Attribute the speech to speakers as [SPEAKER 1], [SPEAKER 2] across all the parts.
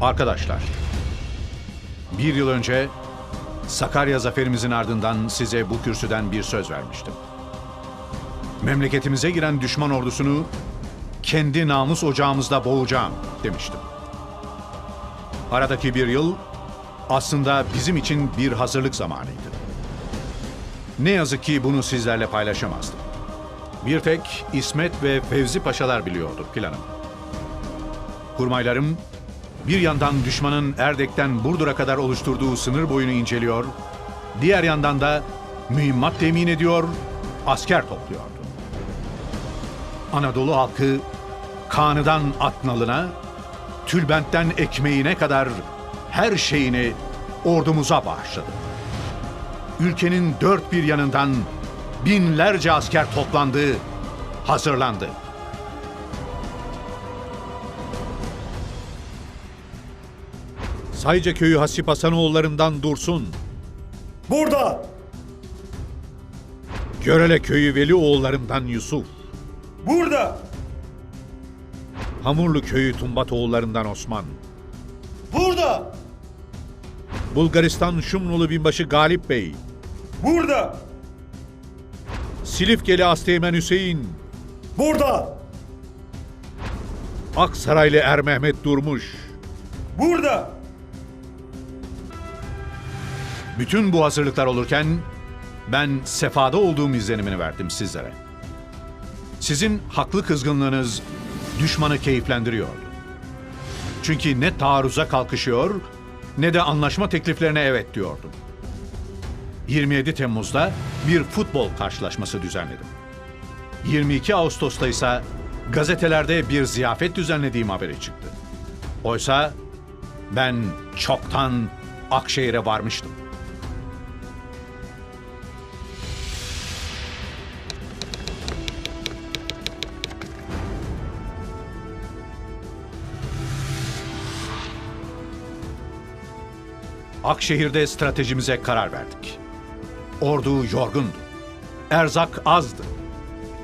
[SPEAKER 1] Arkadaşlar, bir yıl önce Sakarya zaferimizin ardından size bu kürsüden bir söz vermiştim. Memleketimize giren düşman ordusunu kendi namus ocağımızda boğacağım demiştim. Aradaki bir yıl aslında bizim için bir hazırlık zamanıydı. Ne yazık ki bunu sizlerle paylaşamazdım. Bir tek İsmet ve Fevzi Paşalar biliyordu planımı. Kurmaylarım bir yandan düşmanın Erdek'ten Burdur'a kadar oluşturduğu sınır boyunu inceliyor, diğer yandan da mühimmat temin ediyor, asker topluyordu. Anadolu halkı kanıdan atnalına, tülbentten ekmeğine kadar her şeyini ordumuza bağışladı. Ülkenin dört bir yanından binlerce asker toplandı, hazırlandı. Sayca köyü Hasip Hasanoğullarından Dursun,
[SPEAKER 2] Burada!
[SPEAKER 1] Görele köyü Veli oğullarından Yusuf,
[SPEAKER 2] Burada!
[SPEAKER 1] Hamurlu köyü Tumbat oğullarından Osman,
[SPEAKER 2] Burada!
[SPEAKER 1] Bulgaristan Şumrulu binbaşı Galip Bey,
[SPEAKER 2] Burada!
[SPEAKER 1] Silifkeli Asteğmen Hüseyin,
[SPEAKER 2] Burada!
[SPEAKER 1] Aksaraylı Er Mehmet Durmuş.
[SPEAKER 2] Burada!
[SPEAKER 1] Bütün bu hazırlıklar olurken ben sefada olduğum izlenimini verdim sizlere. Sizin haklı kızgınlığınız düşmanı keyiflendiriyordu. Çünkü ne taarruza kalkışıyor ne de anlaşma tekliflerine evet diyordum. 27 Temmuz'da bir futbol karşılaşması düzenledim. 22 Ağustos'ta ise gazetelerde bir ziyafet düzenlediğim haberi çıktı. Oysa ben çoktan Akşehir'e varmıştım. Akşehir'de stratejimize karar verdik. Ordu yorgundu. Erzak azdı.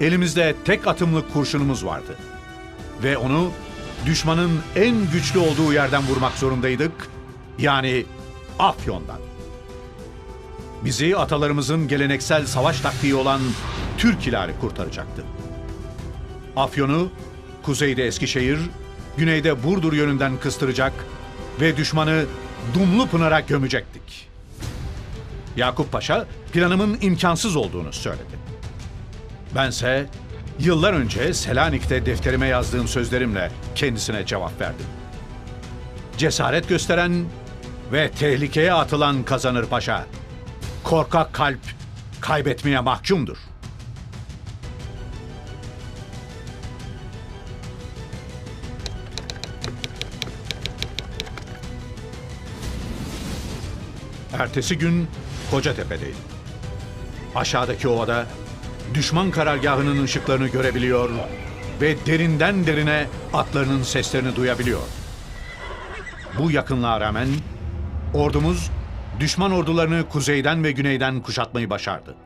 [SPEAKER 1] Elimizde tek atımlık kurşunumuz vardı. Ve onu düşmanın en güçlü olduğu yerden vurmak zorundaydık. Yani Afyon'dan. Bizi atalarımızın geleneksel savaş taktiği olan Türk Hilali kurtaracaktı. Afyon'u kuzeyde Eskişehir, güneyde Burdur yönünden kıstıracak ve düşmanı Dumlupınar'a gömecektik. Yakup Paşa planımın imkansız olduğunu söyledi. Bense yıllar önce Selanik'te defterime yazdığım sözlerimle kendisine cevap verdim. Cesaret gösteren ve tehlikeye atılan kazanır paşa. Korkak kalp kaybetmeye mahkumdur. Ertesi gün Kocatepe'deydim. Aşağıdaki ovada düşman karargahının ışıklarını görebiliyor ve derinden derine atlarının seslerini duyabiliyor. Bu yakınlığa rağmen ordumuz düşman ordularını kuzeyden ve güneyden kuşatmayı başardı.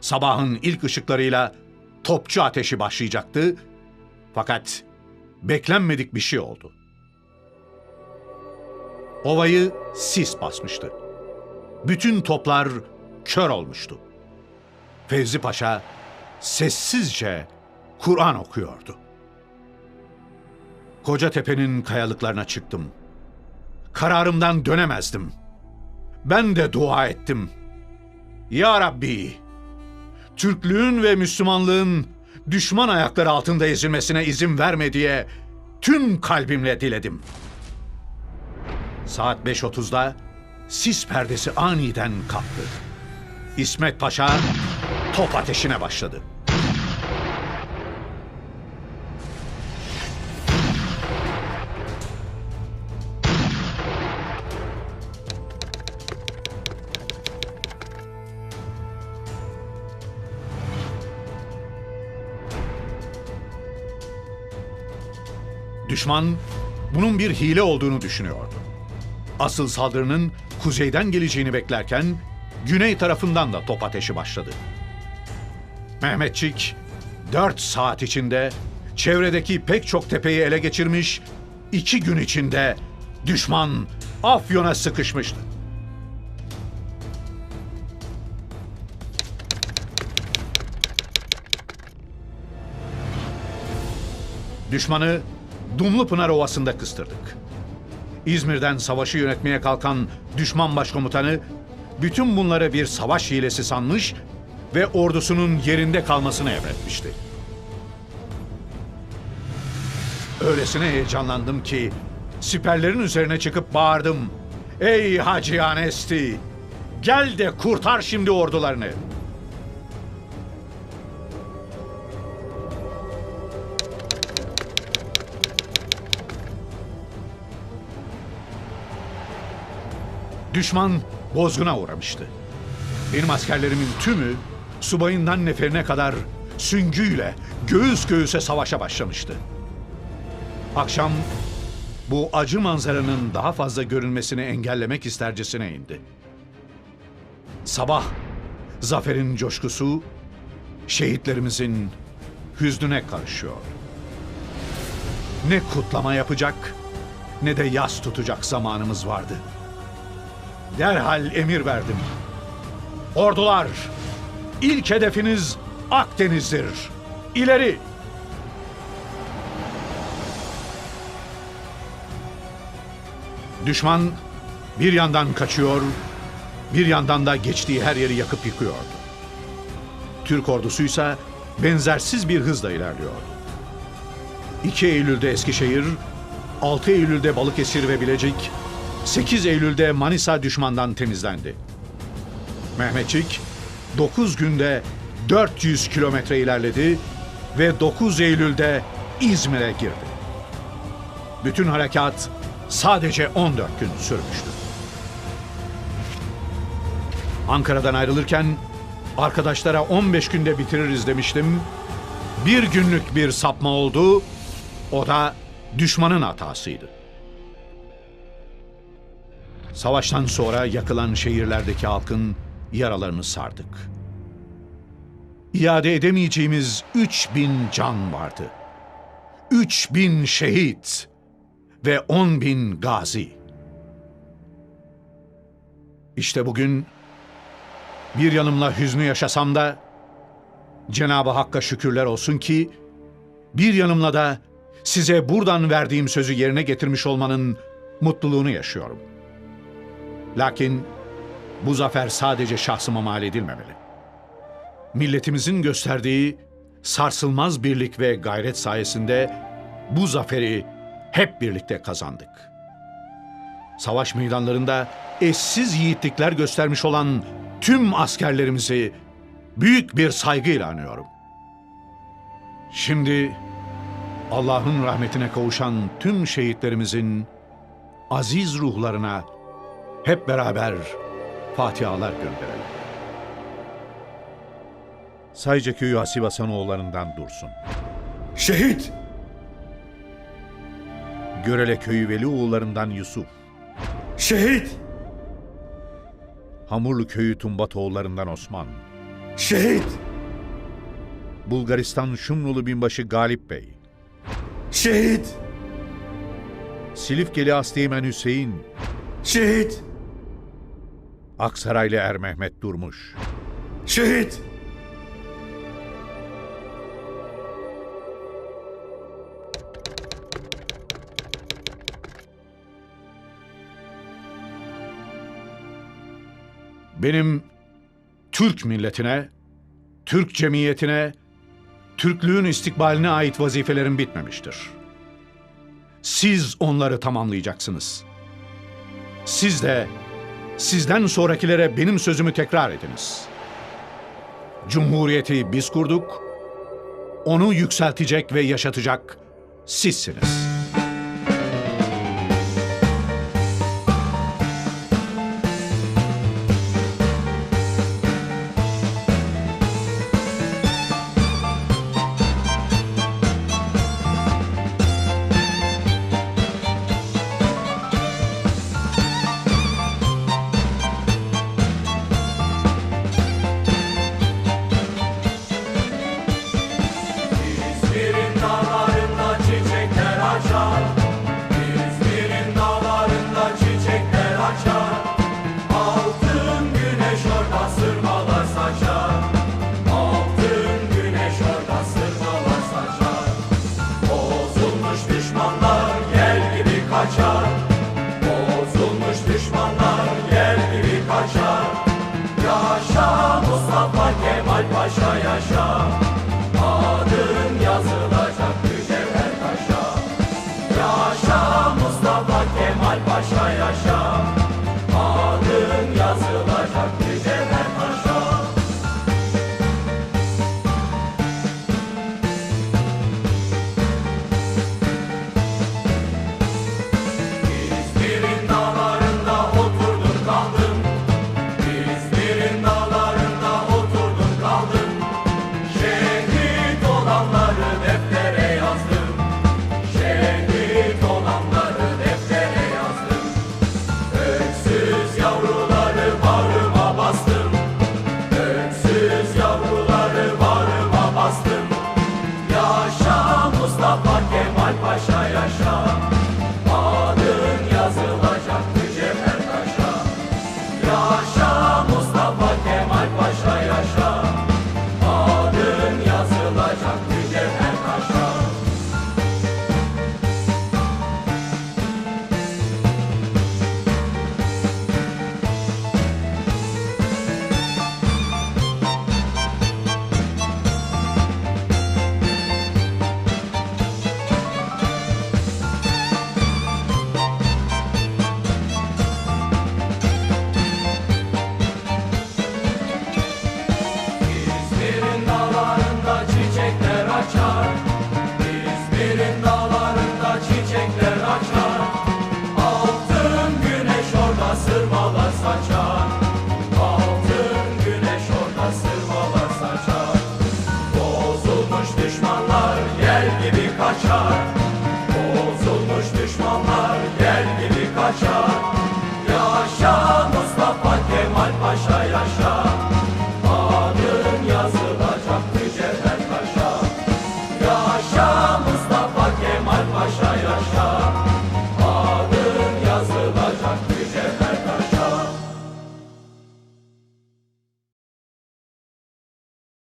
[SPEAKER 1] Sabahın ilk ışıklarıyla topçu ateşi başlayacaktı fakat beklenmedik bir şey oldu. Ovayı sis basmıştı. Bütün toplar kör olmuştu. Fevzi Paşa sessizce Kur'an okuyordu. Kocatepe'nin kayalıklarına çıktım. Kararımdan dönemezdim. Ben de dua ettim. Ya Rabbi, Türklüğün ve Müslümanlığın düşman ayakları altında ezilmesine izin verme diye tüm kalbimle diledim. Saat 5.30'da sis perdesi aniden kalktı. İsmet Paşa top ateşine başladı. Düşman bunun bir hile olduğunu düşünüyordu. Asıl saldırının kuzeyden geleceğini beklerken güney tarafından da top ateşi başladı. Mehmetçik dört saat içinde çevredeki pek çok tepeyi ele geçirmiş, iki gün içinde Düşman Afyon'a sıkışmıştı. Düşmanı Dumlupınar Ovası'nda kıstırdık. İzmir'den savaşı yönetmeye kalkan düşman başkomutanı bütün bunları bir savaş hilesi sanmış ve ordusunun yerinde kalmasını emretmişti. Öylesine heyecanlandım ki siperlerin üzerine çıkıp bağırdım. Ey Hacı Anesti! Gel de kurtar şimdi ordularını. Düşman bozguna uğramıştı. Benim askerlerimin tümü subayından neferine kadar süngüyle göğüs göğüse savaşa başlamıştı. Akşam bu acı manzaranın daha fazla görünmesini engellemek istercesine indi. Sabah zaferin coşkusu şehitlerimizin hüznüne karışıyor. Ne kutlama yapacak ne de yas tutacak zamanımız vardı. Derhal emir verdim. Ordular, ilk hedefiniz Akdeniz'dir. İleri! Düşman bir yandan kaçıyor, bir yandan da geçtiği her yeri yakıp yıkıyordu. Türk ordusuysa benzersiz bir hızla ilerliyordu. 2 Eylül'de Eskişehir, 6 Eylül'de Balıkesir ve Bilecik, 8 Eylül'de Manisa düşmandan temizlendi. Mehmetçik 9 günde 400 kilometre ilerledi ve 9 Eylül'de İzmir'e girdi. Bütün harekat sadece 14 gün sürmüştü. Ankara'dan ayrılırken arkadaşlara 15 günde bitiririz demiştim. Bir günlük bir sapma oldu. O da düşmanın hatasıydı. Savaştan sonra yakılan şehirlerdeki halkın yaralarını sardık. İade edemeyeceğimiz 3000 can vardı. 3000 şehit ve 10 bin gazi. İşte bugün bir yanımla hüznü yaşasam da Cenab-ı Hakk'a şükürler olsun ki bir yanımla da size buradan verdiğim sözü yerine getirmiş olmanın mutluluğunu yaşıyorum. Lakin bu zafer sadece şahsıma mal edilmemeli. Milletimizin gösterdiği sarsılmaz birlik ve gayret sayesinde bu zaferi hep birlikte kazandık. Savaş meydanlarında eşsiz yiğitlikler göstermiş olan tüm askerlerimizi büyük bir saygıyla anıyorum. Şimdi Allah'ın rahmetine kavuşan tüm şehitlerimizin aziz ruhlarına hep beraber fatihalar gönderelim. Sayca köyü Hasip Hasanoğullarından Dursun.
[SPEAKER 2] Şehit!
[SPEAKER 1] Görele köyü Velioğullarından Yusuf.
[SPEAKER 2] Şehit!
[SPEAKER 1] Hamurlu köyü Tumbatoğullarından Osman.
[SPEAKER 2] Şehit!
[SPEAKER 1] Bulgaristan Şumrulu binbaşı Galip Bey.
[SPEAKER 2] Şehit!
[SPEAKER 1] Silifkeli Asteğmen Hüseyin.
[SPEAKER 2] Şehit!
[SPEAKER 1] Aksaraylı Er Mehmet Durmuş.
[SPEAKER 2] Şehit!
[SPEAKER 1] Benim Türk milletine, Türk cemiyetine, Türklüğün istikbaline ait vazifelerim bitmemiştir. Siz onları tamamlayacaksınız. Siz de sizden sonrakilere benim sözümü tekrar ediniz. Cumhuriyeti biz kurduk, onu yükseltecek ve yaşatacak sizsiniz.
[SPEAKER 3] Watch
[SPEAKER 2] out.